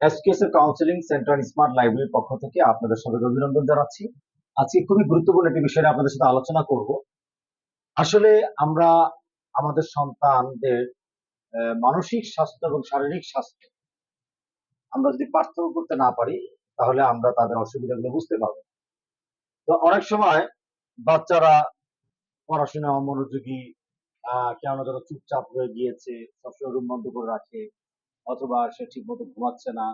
SKS এর counselling smart লাইব্রেরির পক্ষ থেকে আপনাদের সবাইকে অভিনন্দন জানাচ্ছি। আজকে খুবই গুরুত্বপূর্ণ একটি আপনাদের সাথে আলোচনা করব। আসলে আমরা আমাদের সন্তানদের মানসিক স্বাস্থ্য এবং শারীরিক স্বাস্থ্য আমরা যদি পার্থক্য করতে না পারি, তাহলে আমরা তাদের অসুবিধাগুলো বুঝতে পারব তো অনেক সময় বাচ্চারা পড়াশোনা, মনোযোগী কেন যেন চুপচাপ হয়ে গিয়েছে, সবসময় রুম বন্ধ করে রাখে অথবা সে ঠিক মতো ঘুমাচ্ছে না,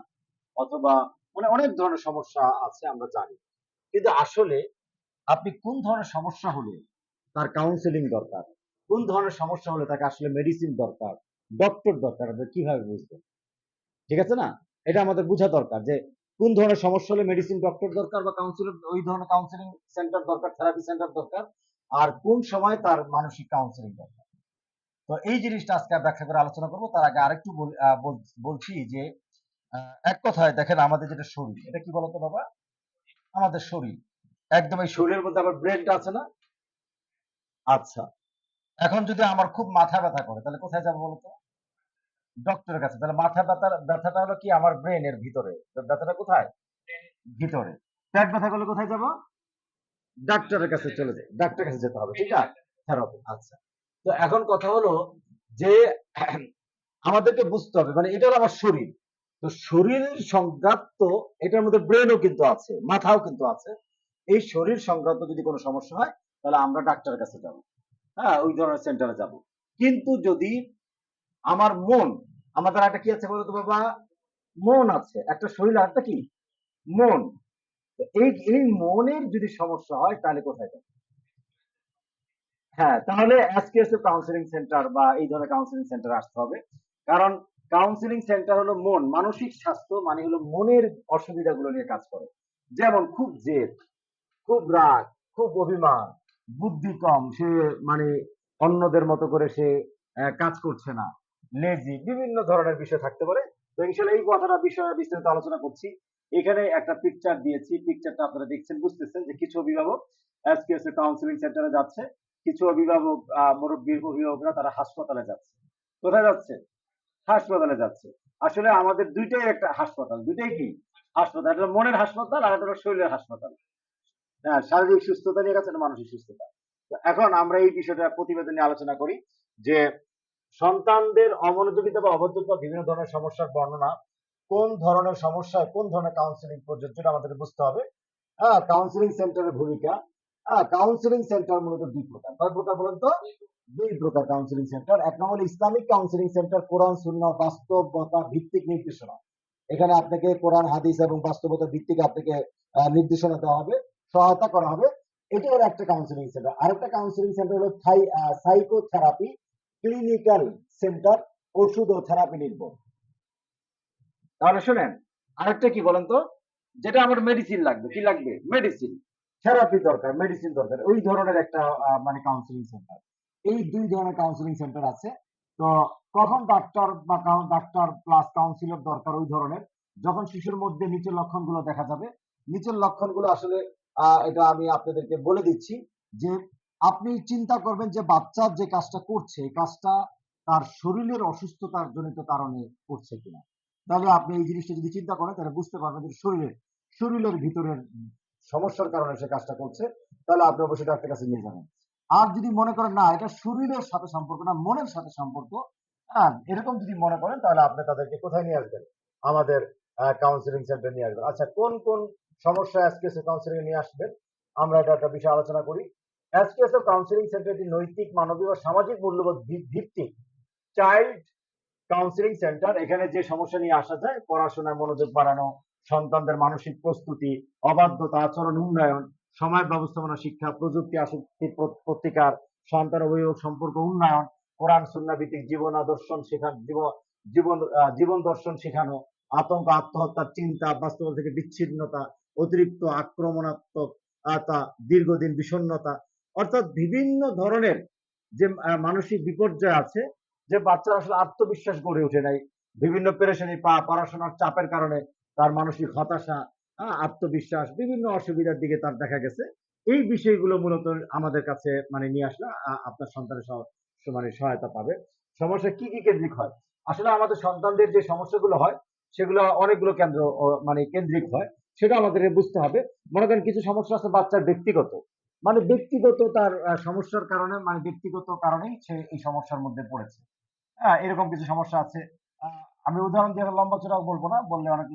অথবা মানে অনেক ধরনের সমস্যা আছে আমরা জানি। কিন্তু আসলে আপনি কোন ধরনের সমস্যা হলে তার কাউন্সেলিং দরকার? কোন ধরনের সমস্যা হলে তাকে আসলে মেডিসিন দরকার? ডক্টর দরকার, আপনি কীভাবে বুঝবেন? ঠিক আছে না? এটা আমাদের বোঝা দরকার যে কোন ধরনের সমস্যা হলে মেডিসিন ডক্টর দরকার বা কাউন্সিলর ওই ধরনের কাউন্সিলিং সেন্টার দরকার থেরাপি সেন্টার দরকার? আর কোন সময় তার মানসিক কাউন্সিলিং দরকার? তো এই জিনিসটা আজকে ব্যাখ্যা করে আলোচনা করব। তার আগে আরেকটু বলছি যে এক কথায় দেখেন আমাদের যেটা শরীর, এটা কি বলতো বাবা? আমাদের শরীর। একদম এই শরীরের মধ্যে আবার ব্রেনটা আছে না? আচ্ছা। এখন যদি আমার খুব মাথা ব্যথা করে, তাহলে কোথায় যাব বলতো? ডক্টরের কাছে। তাহলে মাথা ব্যথা ব্যথাটা হলো কি আমার ব্রেনের ভিতরে। ব্যথাটা কোথায়? ভিতরে। পেট ব্যথা করলে কোথায় যাব? ডাক্তারের কাছে চলে যাই। ডাক্তারের কাছে যেতে হবে, ঠিক আছে? আচ্ছা। তো এখন কথা হলো যে আমাদেরকে বুঝতে হবে মানে এটা হলো আমার শরীর। তো শরীর সংক্রান্ত এটার মধ্যে ব্রেনও কিন্তু আছে, মাথাও কিন্তু আছে। এই শরীর সংক্রান্ত যদি কোনো সমস্যা হয়, তাহলে আমরা ডাক্তারের কাছে যাব। হ্যাঁ ওই ধরনের সেন্টারে যাব। কিন্তু যদি আমার মন, আমাদের একটা কি আছে বলতো বাবা? মন আছে। একটা শরীর আর একটা কি? মন। এই মনের যদি সমস্যা হয়, তাহলে কোথায় যাবে? হ্যাঁ তাহলে এসকেএস কাউন্সিলিং সেন্টার বা এই ধরনের কাউন্সিলিং সেন্টার আসতে হবে। কারণ কাউন্সিলিং সেন্টার হলো মন, মানসিক স্বাস্থ্য মানে হলো মনের অসুবিধাগুলো নিয়ে কাজ করে। যেমন খুব জেদ, খুব রাগ, খুব অভিমান, বুদ্ধি কম, সে মানে অন্যদের মতো করে সে কাজ করছে না লেজি বিভিন্ন ধরনের বিষয় থাকতে পারে। তো ইনশাল্লাহ এই কথাটা বিষয়ে বিস্তারিত আলোচনা করছি। এখানে একটা পিকচার দিয়েছি। পিকচারটা আপনারা দেখছেন, বুঝতেছেন যে কিছু অভিভাবক এসকেএস কাউন্সিলিং সেন্টারে যাচ্ছে। কিছু অভিভাবক আহ, মুরব্বী অভিভাবকরা তারা হাসপাতালে যাচ্ছে। কোথায় যাচ্ছে? হাসপাতালে যাচ্ছে। আসলে আমাদের দুইটাই একটা হাসপাতাল। দুইটাই কি? হাসপাতাল। একটা মনের হাসপাতাল আর একটা শরীরের হাসপাতাল। হ্যাঁ শারীরিক সুস্থতা নিয়ে গেছে মানসিক সুস্থতা। এখন আমরা এই বিষয়টা প্রতিবেদন নিয়ে আলোচনা করি যে সন্তানদের অমনোযোগিতা বা অবদ্ধতা বিভিন্ন ধরনের সমস্যার বর্ণনা কোন ধরনের সমস্যায় কোন ধরনের কাউন্সিলিং প্রযোজ্য আমাদের বুঝতে হবে। হ্যাঁ কাউন্সিলিং সেন্টারের ভূমিকা কাউন্সিলিং সেন্টার মূলত দুই প্রকার। কয় প্রকার বলুন তো? দুই প্রকার কাউন্সিলিং সেন্টার এক নম্বর ইসলামিক কাউন্সিলিং সেন্টার কোরআন শূন্য বাস্তবতা ভিত্তিক নির্দেশনা। এখানে আপনাকে কোরআন, হাদিস এবং বাস্তবতা ভিত্তিক আপনাকে নির্দেশনা দেওয়া হবে, সহায়তা করা হবে। এটা হলো একটা কাউন্সিলিং সেন্টার আরেকটা কাউন্সিলিং সেন্টার হলো সাইকোথেরাপি ক্লিনিক্যাল সেন্টার ওষুধ ও থেরাপি নির্ভর। তাহলে শুনেন, আরেকটা কি বলেন তো? যেটা আমার মেডিসিন লাগবে। কি লাগবে? মেডিসিন থেরাপি দরকার মেডিসিন দরকার, ওই ধরনের একটা মানে কাউন্সিলিং সেন্টার এই দুই ধরনের কাউন্সিলিং সেন্টার আছে। তো কখন ডাক্তার বা ডাক্তার প্লাস কাউন্সিলর দরকার ওই ধরনের? যখন শিশুর মধ্যে নিচের লক্ষণগুলো দেখা যাবে। নিচের লক্ষণগুলো আসলে এটা আমি আপনাদেরকে বলে দিচ্ছি যে, আপনি চিন্তা করবেন যে বাচ্চার যে কাজটা করছে, এই কাজটা তার শরীরের অসুস্থতার জনিত কারণে করছে কিনা। তাহলে আপনি এই জিনিসটা যদি চিন্তা করেন, তাহলে বুঝতে পারবেন যে শরীরের শরীরের ভিতরের সমস্যার কারণে সে কাজটা করছে, তাহলে আপনি অবশ্যই ডাক্তারের কাছে নিয়ে যাবেন। আর যদি মনে করেন, না, এটা শরীরের সাথে সম্পর্ক না, মনের সাথে সম্পর্ক হ্যাঁ এরকম যদি মনে করেন, তাহলে আপনি তাদেরকে কোথায় নিয়ে আসবেন? আমাদের কাউন্সিলিং সেন্টার নিয়ে আসবেন। আচ্ছা কোন কোন সমস্যা এসকেএস কাউন্সিলিং নিয়ে আসবেন? আমরা এটা একটা বিষয় আলোচনা করি। এসকেএস কাউন্সিলিং সেন্টার একটি নৈতিক, মানবিক ও সামাজিক মূল্যবোধ ভিত্তিক চাইল্ড কাউন্সিলিং সেন্টার এখানে যে সমস্যা নিয়ে আসা যায় পড়াশোনায় মনোযোগ বাড়ানো সন্তানদের মানসিক প্রস্তুতি, অবাধ্যতা, আচরণ, উন্নয়ন সময় ব্যবস্থাপনা, শিক্ষা, প্রযুক্তি, আসক্তি প্র- প্রতিকার, সন্তান অভিভাবক সম্পর্ক, উন্নয়ন, কোরআন সুন্না ভিত্তিক জীবন আদর্শন শেখানো জীবন জীবন দর্শন শেখানো, আতঙ্ক, আত্মহত্যার চিন্তা, বাস্তবতা থেকে বিচ্ছিন্নতা, অতিরিক্ত আক্রমণাত্মক দীর্ঘদিন বিষণ্ণতা, অর্থাৎ বিভিন্ন ধরনের যে মানসিক বিপর্যয় আছে, যে বাচ্চারা আসলে আত্মবিশ্বাস গড়ে ওঠে নাই। বিভিন্ন পেরেশানি পা, পড়াশোনার চাপের কারণে তার মানসিক হতাশা আত্মবিশ্বাস, বিভিন্ন অসুবিধার দিকে তার দেখা গেছে। এই বিষয়গুলো মূলত আমাদের কাছে মানে নিয়ে আসলে আপনার সন্তানের মানে সহায়তা পাবে। সমস্যা কি কি কেন্দ্রিক হয়? আসলে আমাদের সন্তানদের যে সমস্যাগুলো হয়, সেগুলো অনেকগুলো কেন্দ্র মানে কেন্দ্রিক হয়, সেটা আমাদের বুঝতে হবে। মনে করেন কিছু সমস্যা আছে বাচ্চার ব্যক্তিগত। মানে ব্যক্তিগত তার সমস্যার কারণে মানে ব্যক্তিগত কারণেই সে এই সমস্যার মধ্যে পড়েছে। হ্যাঁ এরকম কিছু সমস্যা আছে আমি উদাহরণ দিয়ে লম্বা চড়া বলব না, বললে অনেক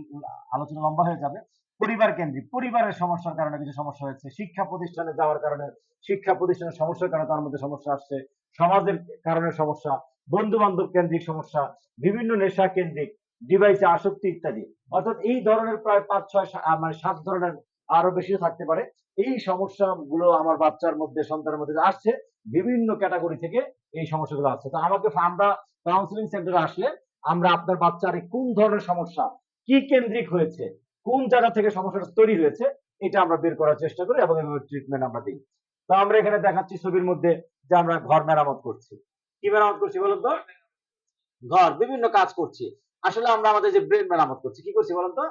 আলোচনা লম্বা হয়ে যাবে। পরিবার কেন্দ্রিক, পরিবারের সমস্যার কারণে কিছু সমস্যা হয়েছে, শিক্ষা প্রতিষ্ঠানে যাওয়ার কারণে, শিক্ষা প্রতিষ্ঠানের সমস্যার কারণে তার মধ্যে সমস্যা আসছে, সমাজের কারণে সমস্যা বন্ধু বান্ধব কেন্দ্রিক সমস্যা, বিভিন্ন নেশা কেন্দ্রিক, ডিভাইসে আসক্তি ইত্যাদি। অর্থাৎ এই ধরনের প্রায় পাঁচ, ছয় মানে সাত ধরনের আরও বেশি থাকতে পারে। এই সমস্যাগুলো আমার বাচ্চার মধ্যে, সন্তানের মধ্যে আসছে, বিভিন্ন ক্যাটাগরি থেকে এই সমস্যাগুলো আসছে। তো আমাকে আমরা কাউন্সিলিং সেন্টারে আসলে আমরা আপনার বাচ্চার কোন ধরনের সমস্যা, কি কেন্দ্রিক হয়েছে, কোন জায়গা থেকে সমস্যাটা তৈরি হয়েছে, এটা আমরা বের করার চেষ্টা করি এবং এভাবে ট্রিটমেন্ট আমরা দিই। তো আমরা এখানে দেখাচ্ছি ছবির মধ্যে যে আমরা ঘর মেরামত করছি। কি মেরামত করছি বলুন তো? ঘর, বিভিন্ন কাজ করছি। আসলে আমরা আমাদের যে ব্রেন মেরামত করছি, কি করছি বলুন তো?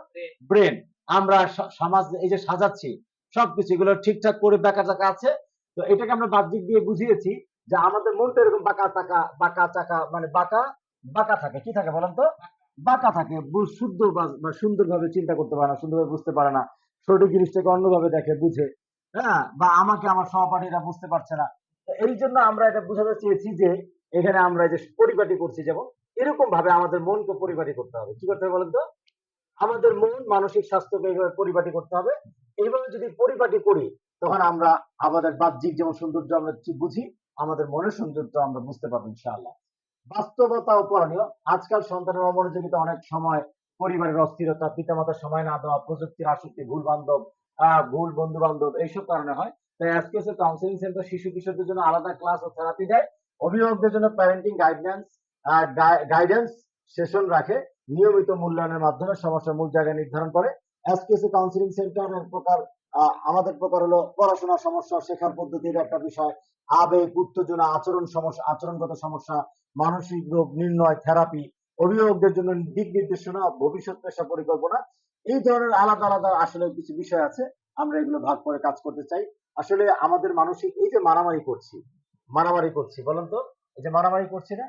ব্রেন আমরা সমাজ এই যে সাজাচ্ছি, সবকিছু এগুলো ঠিকঠাক করে বাঁকা চাকা আছে। তো এটাকে আমরা বাহ্যিক দিয়ে বুঝিয়েছি যে আমাদের মনটা এরকম বাঁকা চাকা বাঁকা চাকা মানে বাঁকা বাঁকা থাকে। কি থাকে বলেন তো? বাঁকা থাকে। শুদ্ধ বা- সুন্দরভাবে চিন্তা করতে পারে না, সুন্দরভাবে বুঝতে পারে না। সঠিক জিনিসটাকে অন্যভাবে দেখে, বুঝে। হ্যাঁ? বা আমাকে আমার সহপাঠীরা বুঝতে পারছে না। এই জন্য আমরা এটা বোঝাতে চেয়েছি যে, এখানে আমরা যে পরিপাটি করছি যেমন এরকম ভাবে আমাদের মনকে পরিপাটি করতে হবে। কি করতে হবে বলেন তো? আমাদের মন মানসিক স্বাস্থ্যকে এইভাবে পরিপাটি করতে হবে। এইভাবে যদি পরিপাটি করি, তখন আমরা আমাদের বাহ্যিক যেমন সৌন্দর্য আমরা বুঝি, আমাদের মনের সৌন্দর্য আমরা বুঝতে পারব ইনশাআল্লাহ। বাস্তবতা ও করণীয়। আজকাল সন্তানের অমনোযোগিতা অনেক সময় পরিবারের অস্থিরতা, পিতামাতার সময় না দেওয়া, প্রযুক্তির আসক্তি ভুল বান্ধব ভুল বন্ধু বান্ধব এইসব কারণে হয়। তাই এসকেএস কাউন্সিলিং সেন্টার শিশু কিশোরদের জন্য আলাদা ক্লাস ও থেরাপি দেয়। অভিভাবকদের জন্য প্যারেন্টিং গাইডলাইন্স গাইডেন্স সেশন রাখে। নিয়মিত মূল্যায়নের মাধ্যমে সমস্যার মূল জায়গা নির্ধারণ করে। এসকেএস কাউন্সিলিং সেন্টার এক প্রকার আমাদের প্রকার হলো পড়াশোনা সমস্যা, শেখার পদ্ধতির একটা বিষয়, আবেগ, উত্তেজনা, আচরণ সমস্যা, আচরণগত সমস্যা, মানসিক রোগ, নির্ণয়, থেরাপি, অভিভাবকদের জন্য দিক নির্দেশনা, ভবিষ্যৎ পেশা পরিকল্পনা, এই ধরনের আলাদা আলাদা আসলে কিছু বিষয় আছে। আমরা এগুলো ভাগ করে কাজ করতে চাই। আসলে আমাদের মানসিক এই যে মারামারি করছি মারামারি করছি, বলেন তো, এই যে মারামারি করছি না,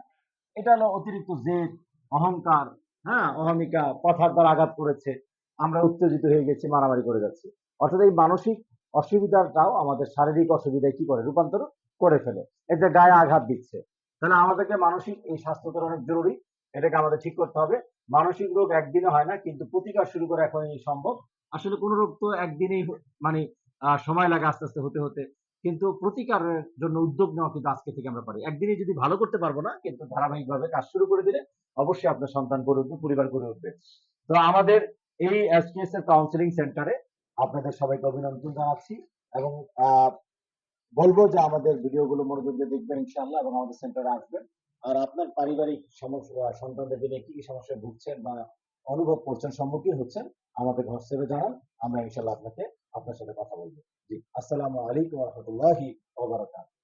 এটা হলো অতিরিক্ত জেদ, অহংকার হ্যাঁ অহমিকা কথার দ্বারা আঘাত করেছে, আমরা উত্তেজিত হয়ে গেছি, মারামারি করে যাচ্ছি। অর্থাৎ এই মানসিক অসুবিধাটাও আমাদের শারীরিক অসুবিধায় কি করে? রূপান্তর করে ফেলে। এতে গায়ে আঘাত দিচ্ছে। তাহলে আমাদেরকে মানসিক এই স্বাস্থ্যটা অনেক জরুরি। এটাকে আমাদের ঠিক করতে হবে। মানসিক রোগ একদিনে হয় না, কিন্তু প্রতিকার শুরু করা এখনই সম্ভব। আসলে কোন রোগ তো একদিনেই মানে সময় লাগে আস্তে আস্তে হতে হতে। কিন্তু প্রতিকারের জন্য উদ্যোগ নেওয়া কিন্তু আজকে থেকে আমরা পারি। একদিনে যদি ভালো করতে পারব না, কিন্তু ধারাবাহিকভাবে কাজ শুরু করে দিলে অবশ্যই আপনার সন্তান গড়ে উঠবে, পরিবার গড়ে উঠবে। তো আমাদের এই এসকেএস এর কাউন্সিলিং সেন্টারে আপনাদের সবাইকে অভিনন্দন জানাচ্ছি এবং বলব যে আমাদের ভিডিওগুলো মনোযোগ দিয়ে দেখবেন ইনশাআল্লাহ এবং আমাদের সেন্টারে আসবেন। আর আপনার পারিবারিক সমস্যা সন্তানদেরকে নিয়ে কি কি সমস্যায় ভুগছেন বা অনুভব করছেন, সম্মুখীন হচ্ছেন, আমাদের হোয়াটসঅ্যাপে জানান, আমরা ইনশাআল্লাহ আপনাকে, আপনার সাথে কথা বলব। জি, আসসালামু আলাইকুম রহমতুল্লাহি ওয়া বারাকাতুহু।